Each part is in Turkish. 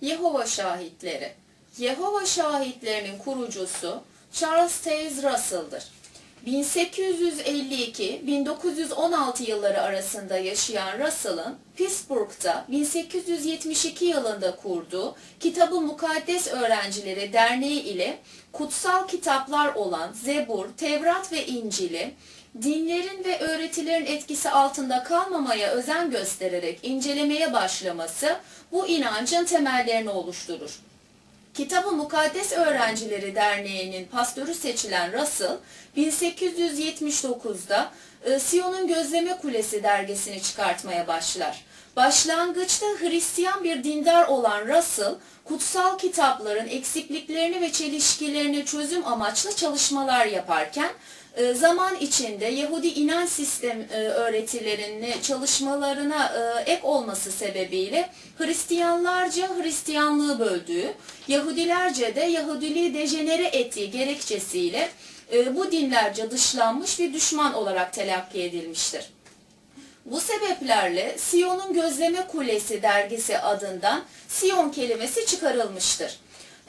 Yehova şahitleri. Yehova şahitlerinin kurucusu Charles Taze Russell'dır. 1852-1916 yılları arasında yaşayan Russell'ın Pittsburgh'ta 1872 yılında kurduğu Kitabı Mukaddes Öğrencileri Derneği ile kutsal kitaplar olan Zebur, Tevrat ve İncil'i dinlerin ve öğretilerin etkisi altında kalmamaya özen göstererek incelemeye başlaması bu inancın temellerini oluşturur. Kitabı Mukaddes Öğrencileri Derneği'nin pastörü seçilen Russell, 1879'da e, Siyon'un Gözleme Kulesi dergisini çıkartmaya başlar. Başlangıçta Hristiyan bir dindar olan Russell, kutsal kitapların eksikliklerini ve çelişkilerini çözüm amaçlı çalışmalar yaparken, zaman içinde Yahudi inanç sistem e, öğretilerini çalışmalarına e, ek olması sebebiyle Hristiyanlarca Hristiyanlığı böldüğü, Yahudilerce de Yahudiliği dejenere ettiği gerekçesiyle e, bu dinlerce dışlanmış bir düşman olarak telakki edilmiştir. Bu sebeplerle Siyon'un Gözleme Kulesi dergisi adından Siyon kelimesi çıkarılmıştır.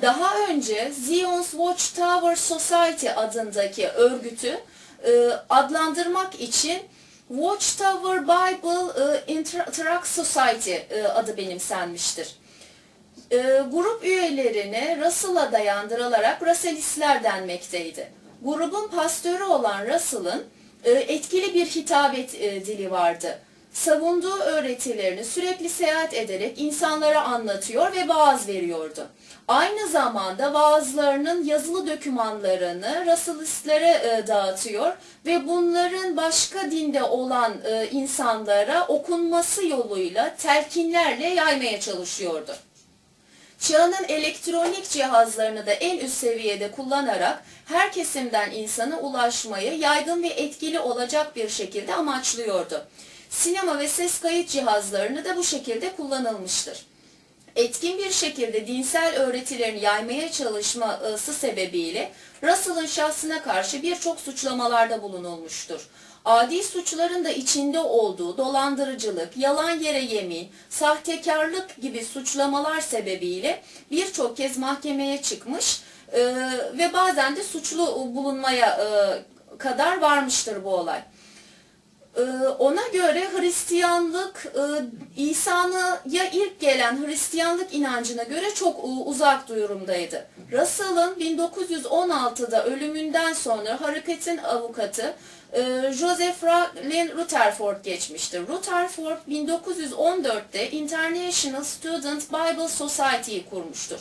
Daha önce Zion's Watchtower Society adındaki örgütü e, adlandırmak için Watchtower Bible e, Inter- Tract Society e, adı benimsenmiştir. E, grup üyelerine Russell'a dayandırılarak Russellistler denmekteydi. Grubun pastörü olan Russell'ın etkili bir hitabet dili vardı. Savunduğu öğretilerini sürekli seyahat ederek insanlara anlatıyor ve vaaz veriyordu. Aynı zamanda vaazlarının yazılı dokümanlarını Russellistlere e, dağıtıyor ve bunların başka dinde olan e, insanlara okunması yoluyla telkinlerle yaymaya çalışıyordu. Çağının elektronik cihazlarını da en üst seviyede kullanarak her kesimden insana ulaşmayı yaygın ve etkili olacak bir şekilde amaçlıyordu. Sinema ve ses kayıt cihazlarını da bu şekilde kullanılmıştır. Etkin bir şekilde dinsel öğretilerini yaymaya çalışması sebebiyle Russell'ın şahsına karşı birçok suçlamalarda bulunulmuştur. Adi suçların da içinde olduğu dolandırıcılık, yalan yere yemin, sahtekarlık gibi suçlamalar sebebiyle birçok kez mahkemeye çıkmış e, ve bazen de suçlu bulunmaya e, kadar varmıştır bu olay. Ee, ona göre Hristiyanlık e, İsa'ya ilk gelen Hristiyanlık inancına göre çok e, uzak durumdaydı. Russell'ın 1916'da ölümünden sonra hareketin avukatı e, Joseph Franklin Rutherford geçmiştir. Rutherford 1914'te International Student Bible Society'yi kurmuştur.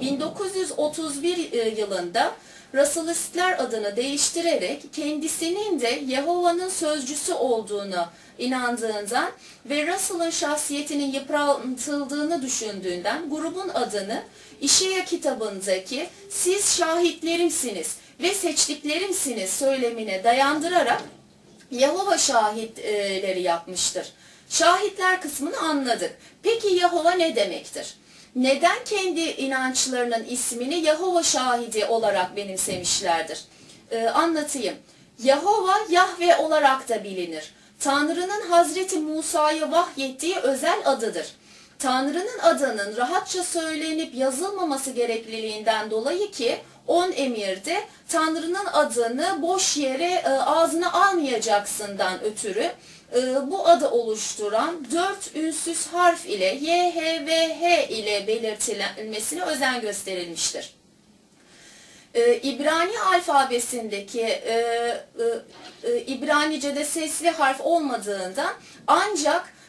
1931 yılında Russellistler adını değiştirerek kendisinin de Yehova'nın sözcüsü olduğunu inandığından ve Russell'ın şahsiyetinin yıpratıldığını düşündüğünden grubun adını İşeya kitabındaki siz şahitlerimsiniz ve seçtiklerimsiniz söylemine dayandırarak Yehova şahitleri yapmıştır. Şahitler kısmını anladık. Peki Yehova ne demektir? Neden kendi inançlarının ismini Yahova şahidi olarak benimsemişlerdir? Ee, anlatayım. Yahova Yahve olarak da bilinir. Tanrı'nın Hazreti Musa'ya vahyettiği özel adıdır. Tanrı'nın adının rahatça söylenip yazılmaması gerekliliğinden dolayı ki on emirde Tanrı'nın adını boş yere e, ağzına almayacaksından ötürü bu adı oluşturan dört ünsüz harf ile Y, H ve H ile belirtilmesine özen gösterilmiştir. E, İbrani alfabesindeki e, e, e, İbranice'de sesli harf olmadığından ancak e,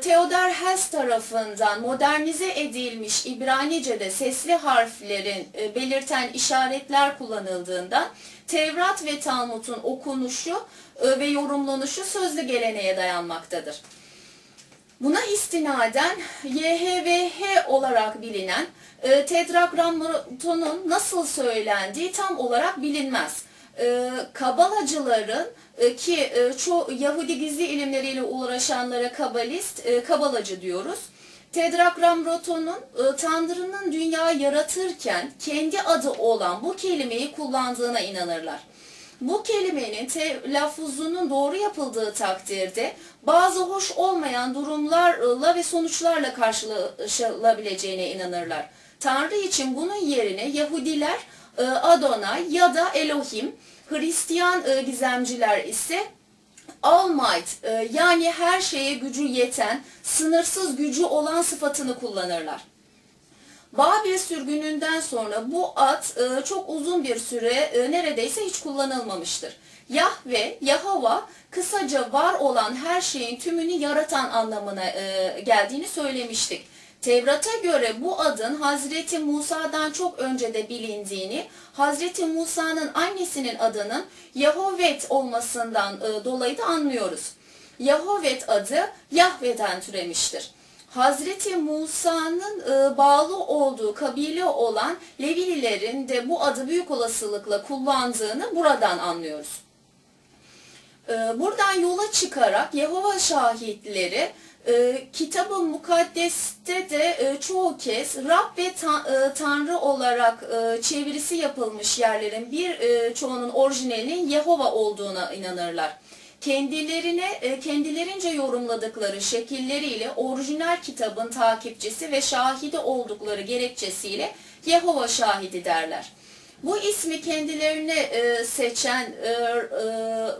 Theodor Hess tarafından modernize edilmiş İbranice'de sesli harflerin e, belirten işaretler kullanıldığından Tevrat ve Talmud'un okunuşu e, ve yorumlanışı sözlü geleneğe dayanmaktadır. Buna istinaden YHVH olarak bilinen e, tetragrammatonun nasıl söylendiği tam olarak bilinmez. E, kabalacıların e, ki e, çoğu Yahudi gizli ilimleriyle uğraşanlara kabalist, e, kabalacı diyoruz. Tetragrammatonun e, Tanrı'nın dünyayı yaratırken kendi adı olan bu kelimeyi kullandığına inanırlar. Bu kelimenin telaffuzunun doğru yapıldığı takdirde bazı hoş olmayan durumlarla ve sonuçlarla karşılaşılabileceğine inanırlar. Tanrı için bunun yerine Yahudiler e, Adonai ya da Elohim, Hristiyan e, gizemciler ise Almight e, yani her şeye gücü yeten, sınırsız gücü olan sıfatını kullanırlar. Babil sürgününden sonra bu at e, çok uzun bir süre neredeyse hiç kullanılmamıştır. Yahve, Yahova kısaca var olan her şeyin tümünü yaratan anlamına geldiğini söylemiştik. Tevrat'a göre bu adın Hazreti Musa'dan çok önce de bilindiğini, Hazreti Musa'nın annesinin adının Yahovet olmasından e, dolayı da anlıyoruz. Yahovet adı Yahve'den türemiştir. Hazreti Musa'nın e, bağlı olduğu kabile olan Levililerin de bu adı büyük olasılıkla kullandığını buradan anlıyoruz. E, buradan yola çıkarak Yehova şahitleri e, Kitab-ı Mukaddes'te de e, çoğu kez Rab ve ta, e, Tanrı olarak e, çevirisi yapılmış yerlerin bir e, çoğunun orijinalinin Yehova olduğuna inanırlar kendilerine e, kendilerince yorumladıkları şekilleriyle orijinal kitabın takipçisi ve şahidi oldukları gerekçesiyle Yehova şahidi derler. Bu ismi kendilerine e, seçen e, e,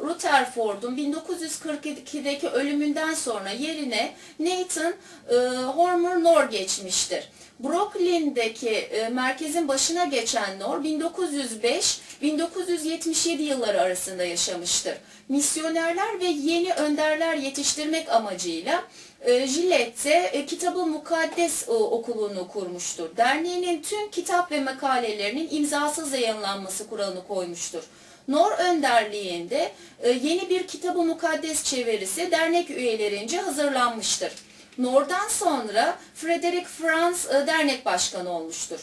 Rutherford'un 1942'deki ölümünden sonra yerine Nathan e, Hormer Nor geçmiştir. Brooklyn'deki e, merkezin başına geçen Nor 1905-1977 yılları arasında yaşamıştır. Misyonerler ve yeni önderler yetiştirmek amacıyla e, Gillette'de e, Kitabı Mukaddes e, okulunu kurmuştur. Derneğinin tüm kitap ve makalelerinin imzasız yayınlanması kuralını koymuştur. Nor önderliğinde e, yeni bir Kitabı Mukaddes çevirisi dernek üyelerince hazırlanmıştır. Nor'dan sonra Frederick Franz e, dernek başkanı olmuştur.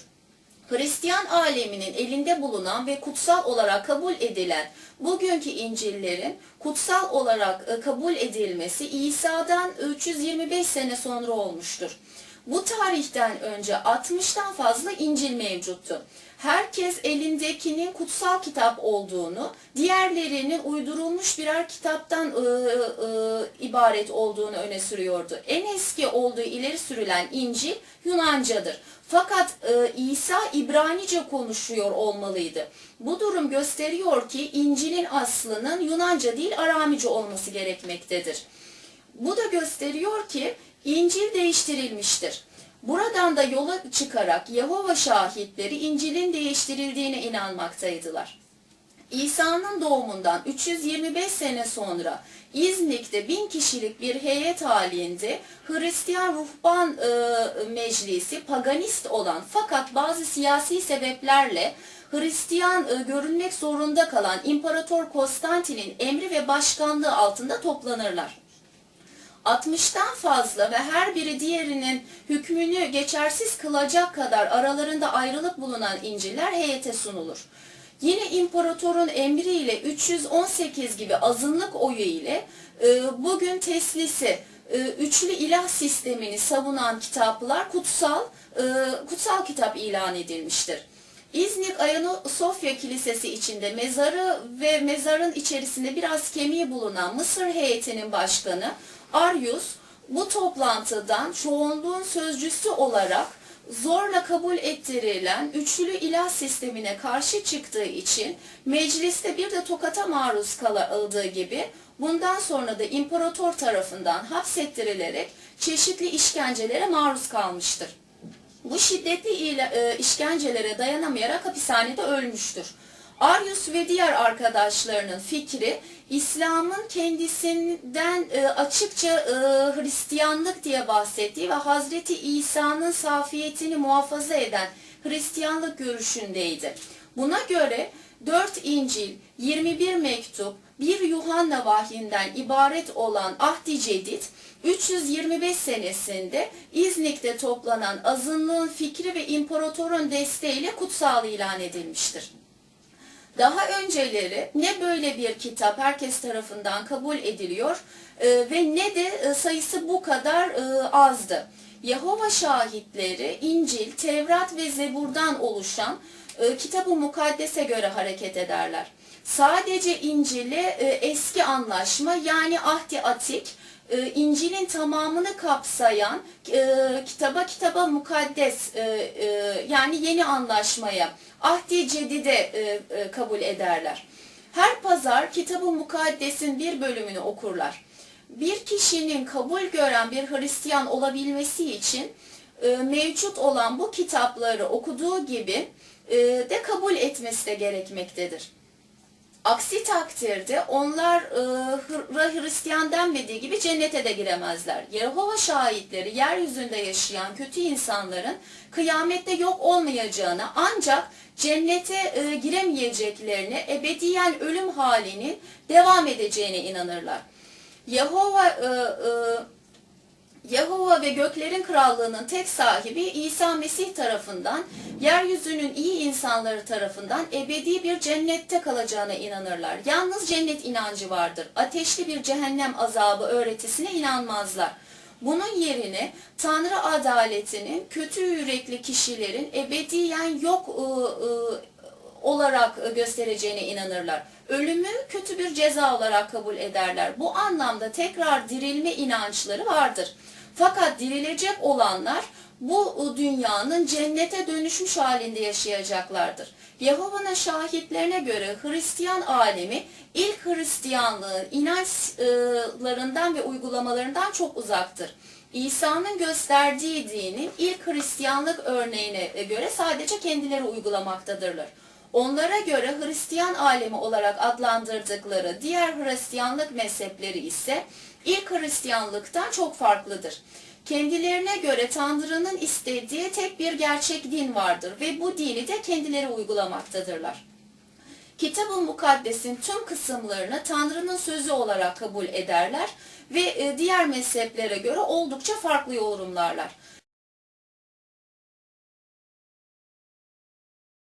Hristiyan aleminin elinde bulunan ve kutsal olarak kabul edilen bugünkü İncil'lerin kutsal olarak e, kabul edilmesi İsa'dan 325 sene sonra olmuştur. Bu tarihten önce 60'tan fazla İncil mevcuttu. Herkes elindekinin kutsal kitap olduğunu, diğerlerinin uydurulmuş birer kitaptan e, e, ibaret olduğunu öne sürüyordu. En eski olduğu ileri sürülen İncil Yunancadır. Fakat e, İsa İbranice konuşuyor olmalıydı. Bu durum gösteriyor ki İncil'in aslının Yunanca değil Aramice olması gerekmektedir. Bu da gösteriyor ki İncil değiştirilmiştir. Buradan da yola çıkarak Yehova şahitleri İncil'in değiştirildiğine inanmaktaydılar. İsa'nın doğumundan 325 sene sonra İznik'te bin kişilik bir heyet halinde Hristiyan Ruhban e, Meclisi paganist olan fakat bazı siyasi sebeplerle Hristiyan e, görünmek zorunda kalan İmparator Konstantin'in emri ve başkanlığı altında toplanırlar. 60'tan fazla ve her biri diğerinin hükmünü geçersiz kılacak kadar aralarında ayrılık bulunan İncil'ler heyete sunulur. Yine imparatorun emriyle 318 gibi azınlık oyu ile e, bugün teslisi e, üçlü ilah sistemini savunan kitaplar kutsal e, kutsal kitap ilan edilmiştir. İznik Ayasofya Kilisesi içinde mezarı ve mezarın içerisinde biraz kemiği bulunan Mısır heyetinin başkanı Arius bu toplantıdan çoğunluğun sözcüsü olarak zorla kabul ettirilen üçlü ilah sistemine karşı çıktığı için mecliste bir de tokata maruz kaldığı gibi bundan sonra da imparator tarafından hapsettirilerek çeşitli işkencelere maruz kalmıştır. Bu şiddetli e, işkencelere dayanamayarak hapishanede ölmüştür. Arius ve diğer arkadaşlarının fikri İslam'ın kendisinden e, açıkça e, Hristiyanlık diye bahsettiği ve Hazreti İsa'nın safiyetini muhafaza eden Hristiyanlık görüşündeydi. Buna göre 4 İncil, 21 mektup, 1 Yuhanna vahyinden ibaret olan Ahdi Cedid, 325 senesinde İznik'te toplanan azınlığın fikri ve imparatorun desteğiyle kutsal ilan edilmiştir. Daha önceleri ne böyle bir kitap herkes tarafından kabul ediliyor e, ve ne de e, sayısı bu kadar e, azdı. Yehova şahitleri İncil, Tevrat ve Zebur'dan oluşan kitab-ı mukaddese göre hareket ederler. sadece İncil'i eski anlaşma yani Ahdi Atik, e, İncil'in tamamını kapsayan e, kitaba kitaba mukaddes e, e, yani yeni anlaşmaya Ahdi Cedid'e e, e, kabul ederler. Her pazar kitabı mukaddesin bir bölümünü okurlar. Bir kişinin kabul gören bir Hristiyan olabilmesi için e, mevcut olan bu kitapları okuduğu gibi e, de kabul etmesi de gerekmektedir. Aksi takdirde onlar e, Hristiyan denmediği gibi cennete de giremezler. Yehova şahitleri yeryüzünde yaşayan kötü insanların kıyamette yok olmayacağını ancak cennete e, giremeyeceklerini, ebediyen ölüm halinin devam edeceğine inanırlar. Yehova e, e, Yehova ve göklerin krallığının tek sahibi İsa Mesih tarafından, yeryüzünün iyi insanları tarafından ebedi bir cennette kalacağına inanırlar. Yalnız cennet inancı vardır. Ateşli bir cehennem azabı öğretisine inanmazlar. Bunun yerine Tanrı adaletinin kötü yürekli kişilerin ebediyen yok ıı, ıı, olarak göstereceğine inanırlar. Ölümü kötü bir ceza olarak kabul ederler. Bu anlamda tekrar dirilme inançları vardır. Fakat dirilecek olanlar bu dünyanın cennete dönüşmüş halinde yaşayacaklardır. Yehova'nın şahitlerine göre Hristiyan alemi ilk Hristiyanlığın inançlarından ve uygulamalarından çok uzaktır. İsa'nın gösterdiği dinin ilk Hristiyanlık örneğine göre sadece kendileri uygulamaktadırlar. Onlara göre Hristiyan alemi olarak adlandırdıkları diğer Hristiyanlık mezhepleri ise ilk Hristiyanlıktan çok farklıdır. Kendilerine göre Tanrı'nın istediği tek bir gerçek din vardır ve bu dini de kendileri uygulamaktadırlar. Kitab-ı Mukaddes'in tüm kısımlarını Tanrı'nın sözü olarak kabul ederler ve e, diğer mezheplere göre oldukça farklı yorumlarlar.